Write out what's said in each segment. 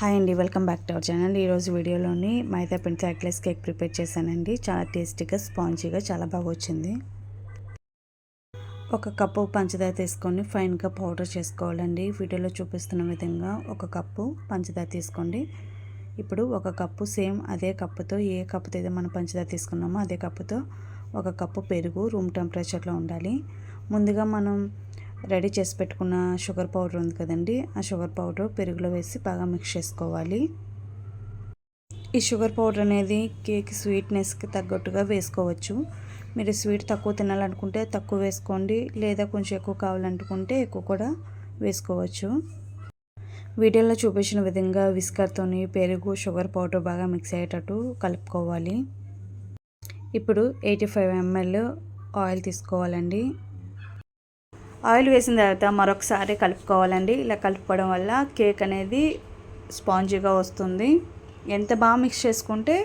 Hi అండి welcome back to our channel ఈరోజు వీడియోలోని మైదా పిండితో ఎగ్లెస్ కేక్ ప్రిపేర్ చేశానండి. చాలా టేస్టీగా స్పాంజీగా చాలా బాగా వచ్చింది. ఒక కప్పు పంచదార తీసుకొని ఫైన్గా పౌడర్ చేసుకోవాలండి. వీడియోలో చూపిస్తున్న విధంగా ఒక కప్పు పంచదార తీసుకోండి. ఇప్పుడు ఒక కప్పు సేమ్ అదే కప్పుతో ఏ కప్పుతో అయితే మనం పంచదార తీసుకున్నామో అదే కప్పుతో ఒక కప్పు పెరుగు రూమ్ టెంపరేచర్లో ఉండాలి. ముందుగా మనం రెడీ చేసి పెట్టుకున్న షుగర్ పౌడర్ ఉంది కదండి. ఆ షుగర్ పౌడర్ పెరుగులో వేసి బాగా మిక్స్ చేసుకోవాలి. ఈ షుగర్ పౌడర్ అనేది కేక్ స్వీట్నెస్కి తగ్గట్టుగా వేసుకోవచ్చు. మీరు స్వీట్ తక్కువ తినాలనుకుంటే తక్కువ వేసుకోండి. లేదా కొంచెం ఎక్కువ కావాలనుకుంటే ఎక్కువ కూడా వేసుకోవచ్చు. వీడియోలో చూపించిన విధంగా విస్కర్తోని పెరుగు షుగర్ పౌడర్ బాగా మిక్స్ అయ్యేటట్టు కలుపుకోవాలి. ఇప్పుడు ఎయిటీ ఫైవ్ ఎంఎల్ ఆయిల్ తీసుకోవాలండి. ఆయిల్ వేసిన తర్వాత మరొకసారి కలుపుకోవాలండి. ఇలా కలుపుకోవడం వల్ల కేక్ అనేది స్పాంజీగా వస్తుంది. ఎంత బాగా మిక్స్ చేసుకుంటే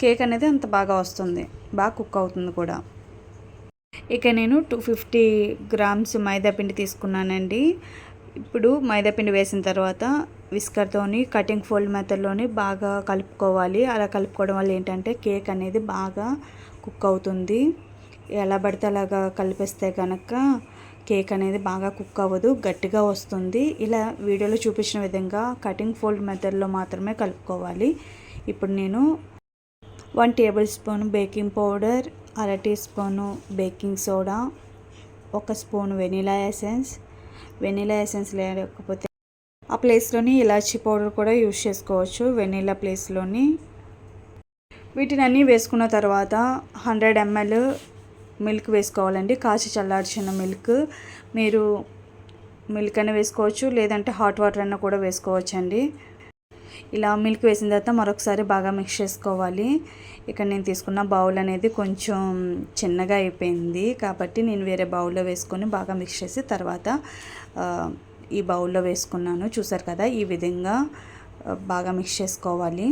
కేక్ అనేది అంత బాగా వస్తుంది. బాగా కుక్ అవుతుంది కూడా. ఇక నేను టూ ఫిఫ్టీ గ్రామ్స్ మైదాపిండి తీసుకున్నానండి. ఇప్పుడు మైదాపిండి వేసిన తర్వాత విస్కర్తోని కటింగ్ ఫోల్డ్ మెథడ్లోని బాగా కలుపుకోవాలి. అలా కలుపుకోవడం వల్ల ఏంటంటే కేక్ అనేది బాగా కుక్ అవుతుంది. ఎలా పడితే అలాగా కలిపేస్తే కనుక కేక్ అనేది బాగా కుక్ అవ్వదు గట్టిగా వస్తుంది. ఇలా వీడియోలో చూపించిన విధంగా కటింగ్ ఫోల్డ్ మెథడ్లో మాత్రమే కలుపుకోవాలి. ఇప్పుడు నేను one tablespoon baking powder అర టీ స్పూను బేకింగ్ సోడా ఒక spoon vanilla essence vanilla essence లేకపోతే ఆ ప్లేస్లోని ఇలాచీ పౌడర్ కూడా యూజ్ చేసుకోవచ్చు. వెనీలా ప్లేస్లోని వీటిని అన్నీ వేసుకున్న తర్వాత హండ్రెడ్ ఎంఎల్ మిల్క్ వేసుకోవాలండి. కాచి చల్లార్చిన మిల్క్. మీరు మిల్క్ అయినా వేసుకోవచ్చు లేదంటే హాట్ వాటర్ అయినా కూడా వేసుకోవచ్చండి. ఇలా మిల్క్ వేసిన తర్వాత మరొకసారి బాగా మిక్స్ చేసుకోవాలి. ఇక్కడ నేను తీసుకున్న బౌల్ అనేది కొంచెం చిన్నగా అయిపోయింది. కాబట్టి నేను వేరే బౌల్లో వేసుకొని బాగా మిక్స్ చేసి తర్వాత ఈ బౌల్లో వేసుకున్నాను. చూసారు కదా ఈ విధంగా బాగా మిక్స్ చేసుకోవాలి.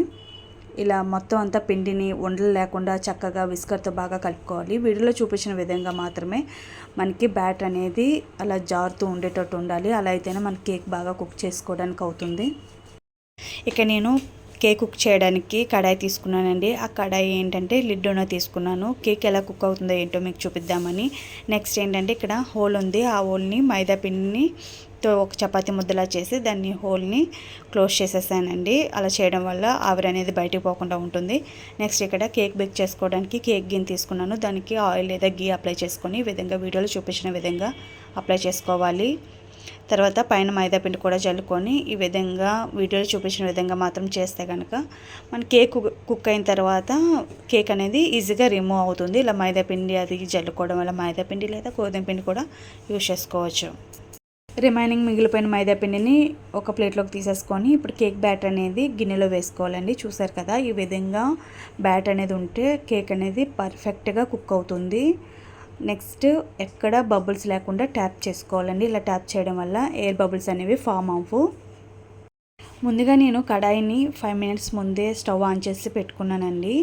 ఇలా మొత్తం అంతా పిండిని ఉండలు లేకుండా చక్కగా విస్కర్తో బాగా కలుపుకోవాలి. వీడియోలో చూపించిన విధంగా మాత్రమే మనకి బ్యాట్ అనేది అలా జారుతూ ఉండేటట్టు ఉండాలి. అలా అయితేనే మన కేక్ బాగా కుక్ చేసుకోవడానికి అవుతుంది. ఇక నేను కేక్ కుక్ చేయడానికి కడాయి తీసుకున్నానండి. ఆ కడాయి ఏంటంటే లిడ్డోనో తీసుకున్నాను. కేక్ ఎలా కుక్ అవుతుందో ఏంటో మీకు చూపిద్దామని. నెక్స్ట్ ఏంటంటే ఇక్కడ హోల్ ఉంది. ఆ హోల్ని మైదా పిండిని తో ఒక చపాతి ముద్దలా చేసి దాన్ని హోల్ని క్లోజ్ చేసేసానండి. అలా చేయడం వల్ల ఆవిరి అనేది బయటకు పోకుండా ఉంటుంది. నెక్స్ట్ ఇక్కడ కేక్ బేక్ చేసుకోవడానికి కేక్ గిన్నె తీసుకున్నాను. దానికి ఆయిల్ లేదా గీ అప్లై చేసుకొని ఈ విధంగా వీడియోలో చూపించిన విధంగా అప్లై చేసుకోవాలి. తర్వాత పైన మైదా పిండి కూడా జల్లుకొని ఈ విధంగా వీడియోలో చూపించిన విధంగా మాత్రం చేస్తే కనుక మన కేక్ కుక్ అయిన తర్వాత కేక్ అనేది ఈజీగా రిమూవ్ అవుతుంది. ఇలా మైదా పిండి అది జల్లుకోవడం వల్ల మైదా పిండి లేదా గోధుమ పిండి కూడా యూజ్ చేసుకోవచ్చు. రిమైనింగ్ మిగిలిపోయిన మైదా పిండిని ఒక ప్లేట్లోకి తీసేసుకొని ఇప్పుడు కేక్ బ్యాటర్ అనేది గిన్నెలో వేసుకోవాలండి. చూసారు కదా ఈ విధంగా బ్యాట్ అనేది ఉంటే కేక్ అనేది పర్ఫెక్ట్గా కుక్ అవుతుంది. నెక్స్ట్ ఎక్కడ బబుల్స్ లేకుండా ట్యాప్ చేసుకోవాలండి. ఇలా ట్యాప్ చేయడం వల్ల ఎయిర్ బబుల్స్ అనేవి ఫామ్ అవ్వు. ముందుగా నేను కడాయిని ఫైవ్ మినిట్స్ ముందే స్టవ్ ఆన్ చేసి పెట్టుకున్నానండి.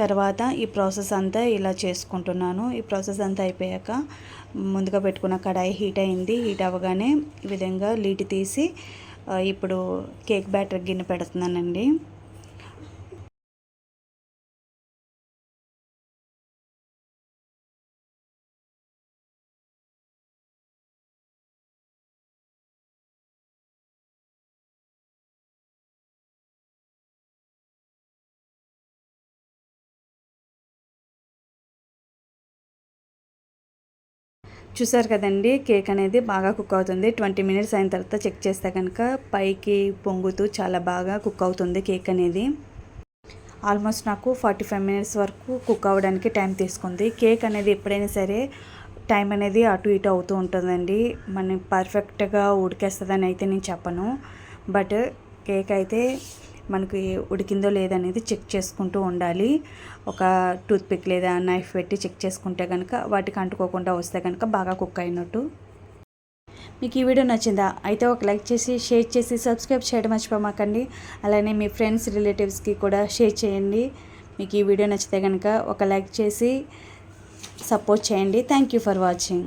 తర్వాత ఈ ప్రాసెస్ అంతా ఇలా చేసుకుంటున్నాను. ఈ ప్రాసెస్ అంతా అయిపోయాక ముందుగా పెట్టుకున్న కడాయి హీట్ అయింది. హీట్ అవ్వగానే ఈ విధంగా లీటి తీసి ఇప్పుడు కేక్ బ్యాటర్ గిన్నె పెడుతున్నానండి. చూసారు కదండి కేక్ అనేది బాగా కుక్ అవుతుంది. ట్వంటీ మినిట్స్ అయిన తర్వాత చెక్ చేస్తే కనుక పైకి పొంగుతూ చాలా బాగా కుక్ అవుతుంది కేక్ అనేది. ఆల్మోస్ట్ నాకు ఫార్టీ ఫైవ్ మినిట్స్ వరకు కుక్ అవ్వడానికి టైం తీసుకుంది. కేక్ అనేది ఎప్పుడైనా సరే టైం అనేది అటు ఇటు అవుతూ ఉంటుందండి. మనం పర్ఫెక్ట్గా ఉడికేస్తుందని అయితే నేను చెప్పను. బట్ కేక్ అయితే మనకి ఉడికిందో లేదనేది చెక్ చేసుకుంటూ ఉండాలి. ఒక టూత్పిక్ లేదా నైఫ్ పెట్టి చెక్ చేసుకుంటే కనుక వాటికి అంటుకోకుండా వస్తే కనుక బాగా కుక్ అయినట్టు. మీకు ఈ వీడియో నచ్చిందా? అయితే ఒక లైక్ చేసి షేర్ చేసి సబ్స్క్రైబ్ చేయడం మర్చిపోమాకండి. అలానే మీ ఫ్రెండ్స్ రిలేటివ్స్కి కూడా షేర్ చేయండి. మీకు ఈ వీడియో నచ్చితే కనుక ఒక లైక్ చేసి సపోర్ట్ చేయండి. Thank you for watching.